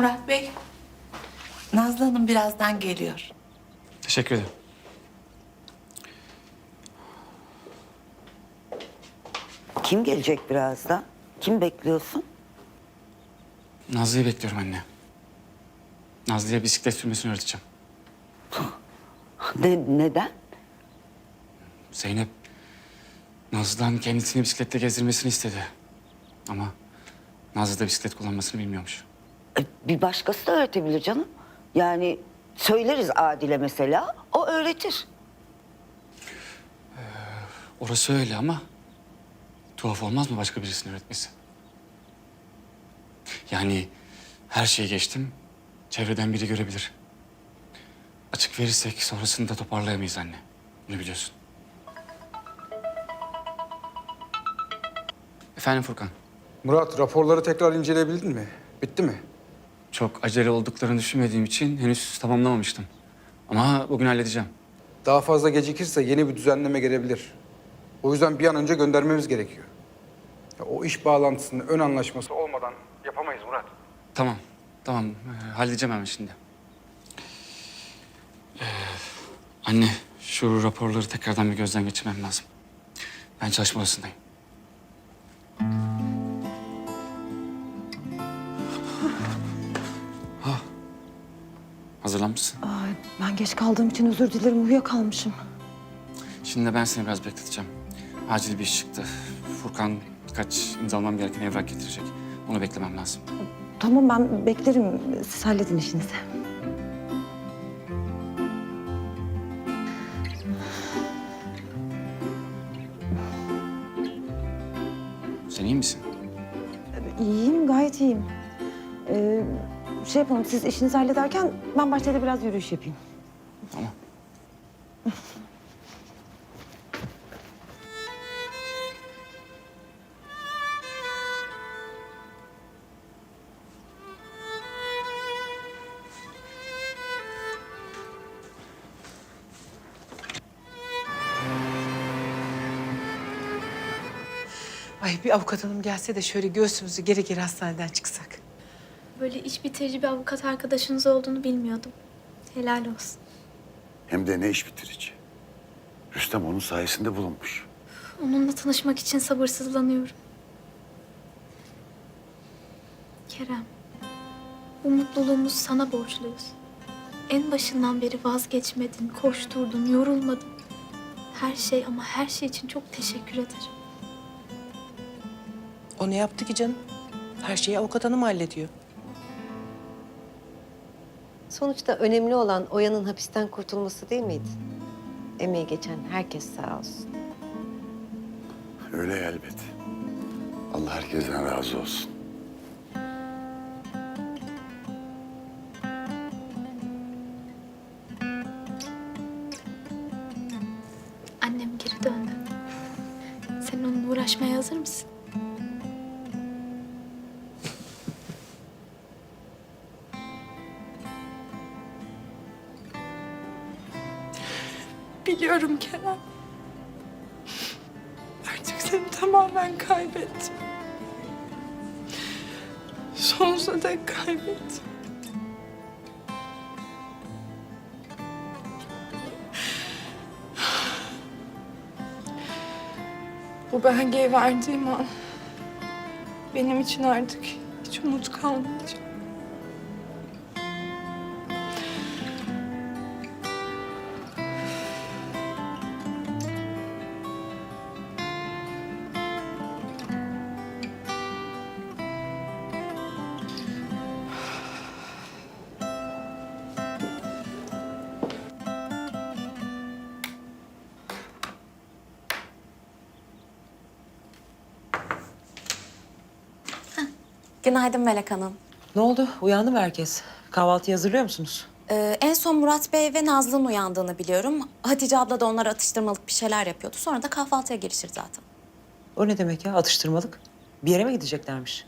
Murat Bey, Nazlı Hanım birazdan geliyor. Teşekkür ederim. Kim gelecek birazdan? Kim bekliyorsun? Nazlı'yı bekliyorum anne. Nazlı'ya bisiklet sürmesini öğreteceğim. De, neden? Zeynep Nazlı'dan kendisini bisiklette gezdirmesini istedi. Ama Nazlı da bisiklet kullanmasını bilmiyormuş. E, Bir başkası da öğretebilir canım. Yani söyleriz Adile mesela, o öğretir. Orası öyle ama tuhaf olmaz mı başka birisinin öğretmesi? Yani her şeyi geçtim, çevreden biri görebilir. Açık verirsek sonrasını da toparlayamayız anne. Bunu biliyorsun. Efendim Furkan, Murat, raporları tekrar inceleyebildin mi? Bitti mi? Çok acele olduklarını düşünmediğim için henüz tamamlamamıştım. Ama bugün halledeceğim. Daha fazla gecikirse yeni bir düzenleme gelebilir. O yüzden bir an önce göndermemiz gerekiyor. Ya, o iş bağlantısının ön anlaşması olmadan yapamayız Murat. Tamam, tamam. Ee, halledeceğim hemen şimdi. Ee, anne, şu raporları tekrardan bir gözden geçirmem lazım. Ben çalışma odasındayım. Hazırlanmışsın. Ay, ben geç kaldığım için özür dilerim. Uyuyakalmışım. Şimdi de ben seni biraz bekleteceğim. Acil bir iş çıktı. Furkan birkaç imzalamam gereken evrak getirecek. Onu beklemem lazım. Tamam ben beklerim. Siz halledin işinizi. Sen iyi misin? İyiyim, gayet iyiyim. Ee, şey yapalım, siz işinizi hallederken ben bahçede biraz yürüyüş yapayım. Tamam. Ay bir avukat hanım gelse de şöyle göğsümüzü geri geri hastaneden çıksak. Böyle iş bitirici bir avukat arkadaşınız olduğunu bilmiyordum. Helal olsun. Hem de ne iş bitirici. Rüstem onun sayesinde bulunmuş. Onunla tanışmak için sabırsızlanıyorum. Kerem, bu mutluluğumuzu sana borçluyuz. En başından beri vazgeçmedin, koşturdun, yorulmadın. Her şey ama her şey için çok teşekkür ederim. O ne yaptı ki canım? Her şeyi avukat hanım hallediyor. Sonuçta önemli olan Oya'nın hapisten kurtulması değil miydi? Emeği geçen herkes sağ olsun. Öyle elbet. Allah herkesten razı olsun. Annem geri döndü. Sen onunla uğraşmaya hazır mısın? Biliyorum Kerem. Artık seni tamamen kaybettim. Sonsuza dek kaybettim. Bu belgeyi verdiğim an benim için artık hiç umut kalmayacak. Günaydın Melek Hanım. Ne oldu? Uyandı mı herkes? Kahvaltı hazırlıyor musunuz? Ee, en son Murat Bey ve Nazlı'nın uyandığını biliyorum. Hatice abla da onlara atıştırmalık bir şeyler yapıyordu. Sonra da kahvaltıya girişir zaten. O ne demek ya? Atıştırmalık. Bir yere mi gideceklermiş?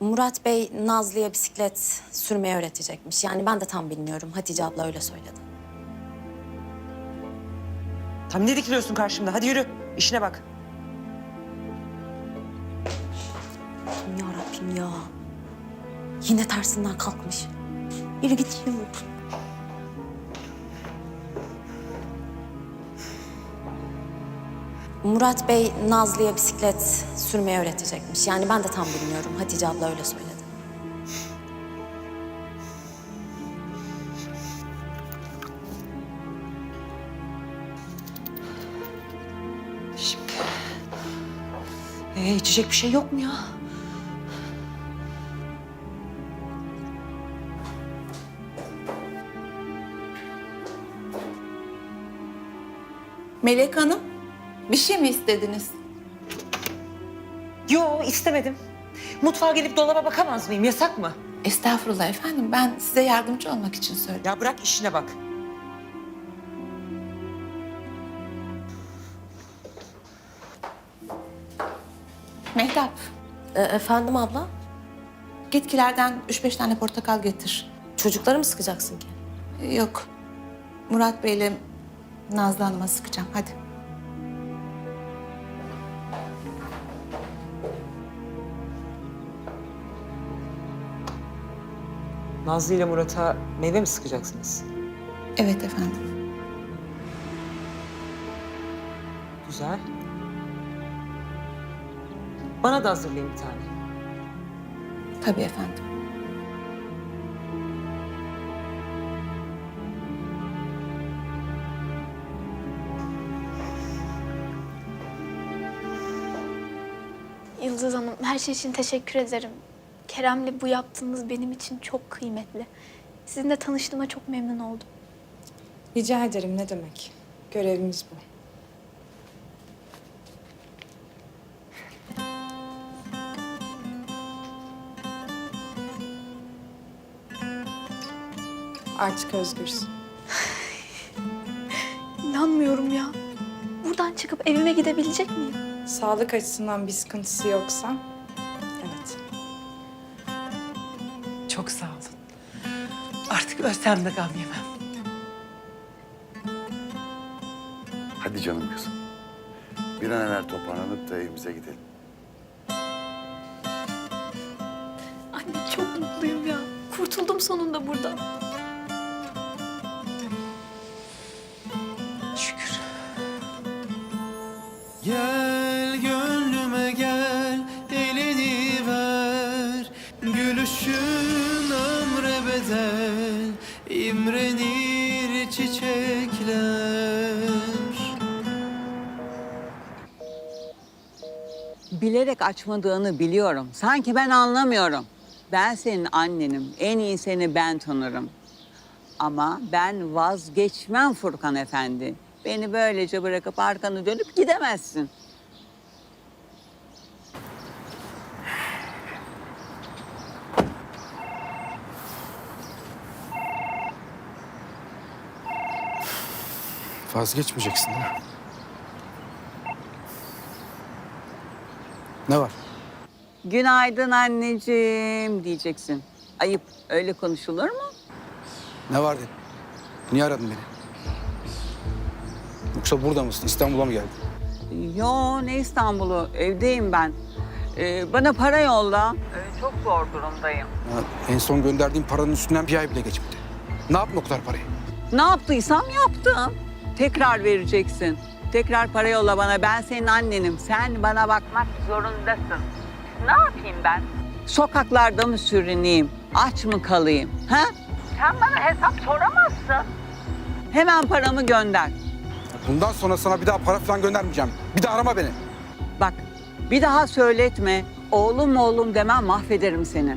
Murat Bey Nazlı'ya bisiklet sürmeyi öğretecekmiş. Yani ben de tam bilmiyorum. Hatice abla öyle söyledi. Tam ne dikiliyorsun karşımda? Hadi yürü. İşine bak. Rabbim ya. Yine tersinden kalkmış. Yürü git yürü. Murat Bey Nazlı'ya bisiklet sürmeyi öğretecekmiş. Yani ben de tam bilmiyorum. Hatice abla öyle söyledi. Şimdi. Ee, içecek bir şey yok mu ya? Melek Hanım, bir şey mi istediniz? Yo istemedim. Mutfağa gelip dolaba bakamaz mıyım? Yasak mı? Estağfurullah efendim, ben size yardımcı olmak için söyledim. Ya bırak işine bak. Mehtap, E, efendim abla? gitkilerden üç beş tane portakal getir. Çocukları mı sıkacaksın ki? Yok, Murat Bey'le Nazlı Hanım'a sıkacağım, hadi. Nazlı ile Murat'a meyve mi sıkacaksınız? Evet efendim. Güzel. Bana da hazırlayın bir tane. Tabii efendim. Yıldız Hanım her şey için teşekkür ederim. Kerem'le bu yaptığınız benim için çok kıymetli. Sizinle tanıştığıma çok memnun oldum. Rica ederim ne demek. Görevimiz bu. Artık özgürsün. İnanmıyorum ya. Buradan çıkıp evime gidebilecek miyim? Sağlık açısından bir sıkıntısı yoksa evet. Çok sağ olun. Artık ölsem de gam yemem. Hadi canım kızım. Bir an evvel toparlanıp da evimize gidelim. Anne çok mutluyum ya. Kurtuldum sonunda buradan. Şükür. Gel bedel imrenir çiçekler Bilerek açmadığını biliyorum. Sanki ben anlamıyorum. Ben senin annenim. En iyi seni ben tanırım. Ama ben vazgeçmem Furkan Efendi. Beni böylece bırakıp arkanı dönüp gidemezsin. Vazgeçmeyeceksin değil mi? Ne var? Günaydın anneciğim diyeceksin. Ayıp. Öyle konuşulur mu? Ne var dedim. Niye aradın beni? Yoksa burada mısın? İstanbul'a mı geldin? Yo ne İstanbul'u? Evdeyim ben. Ee, bana para yolla. Ee, çok zor durumdayım. Ya, en son gönderdiğim paranın üstünden bir ay bile geçmedi. Ne yaptın o kadar parayı? Ne yaptıysam yaptım. Tekrar vereceksin. Tekrar para yolla bana. Ben senin annenim. Sen bana bakmak zorundasın. Ne yapayım ben? Sokaklarda mı sürüneyim? Aç mı kalayım? Ha? Sen bana hesap soramazsın. Hemen paramı gönder. Bundan sonra sana bir daha para falan göndermeyeceğim. Bir daha arama beni. Bak bir daha söyletme. Oğlum oğlum demem mahvederim seni.